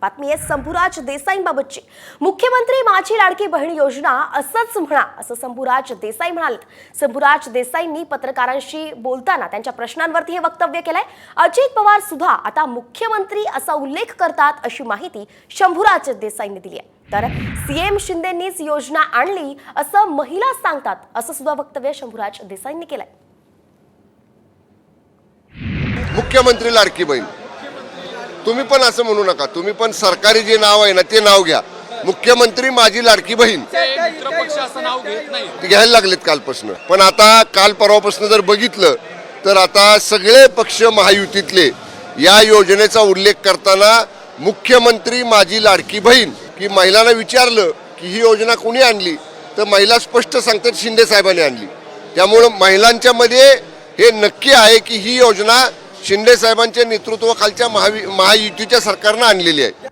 बातमी आहे संभुराज देसाईंबाबतची. मुख्यमंत्री माझी लाडकी बहीण योजना असंच म्हणा असं संभुराज देसाई म्हणाले संभुराज देसाईंनी पत्रकारांशी बोलताना त्यांच्या प्रश्नांवरती हे वक्तव्य केलंय. अजित पवार सुद्धा आता मुख्यमंत्री असा उल्लेख करतात अशी माहिती शंभुराज देसाईंनी दिली आहे. तर सीएम शिंदेंनीच योजना आणली असं महिला सांगतात असं सुद्धा वक्तव्य शंभुराज देसाईंनी केलंय. मुख्यमंत्री लाडकी बहीण. तुम्ही पण असं म्हणू नका. तुम्ही पण सरकारी जे नाव आहे ना ते नाव घ्या. मुख्यमंत्री माझी लाडकी बहीण. घ्यायला लागलेत कालपासून. पण आता काल परवापासून जर बघितलं तर आता सगळे पक्ष महायुतीतले या योजनेचा उल्लेख करताना मुख्यमंत्री माझी लाडकी बहीण की महिलांना विचारलं की ही योजना कोणी आणली? तर महिला स्पष्ट सांगतात शिंदे साहेबांनी आणली. त्यामुळं महिलांच्या मध्ये हे नक्की आहे की ही योजना शिंदे साहेबांच्या नेतृत्वाखालच्या महावि महायुतीच्या सरकारनं आणलेली आहे.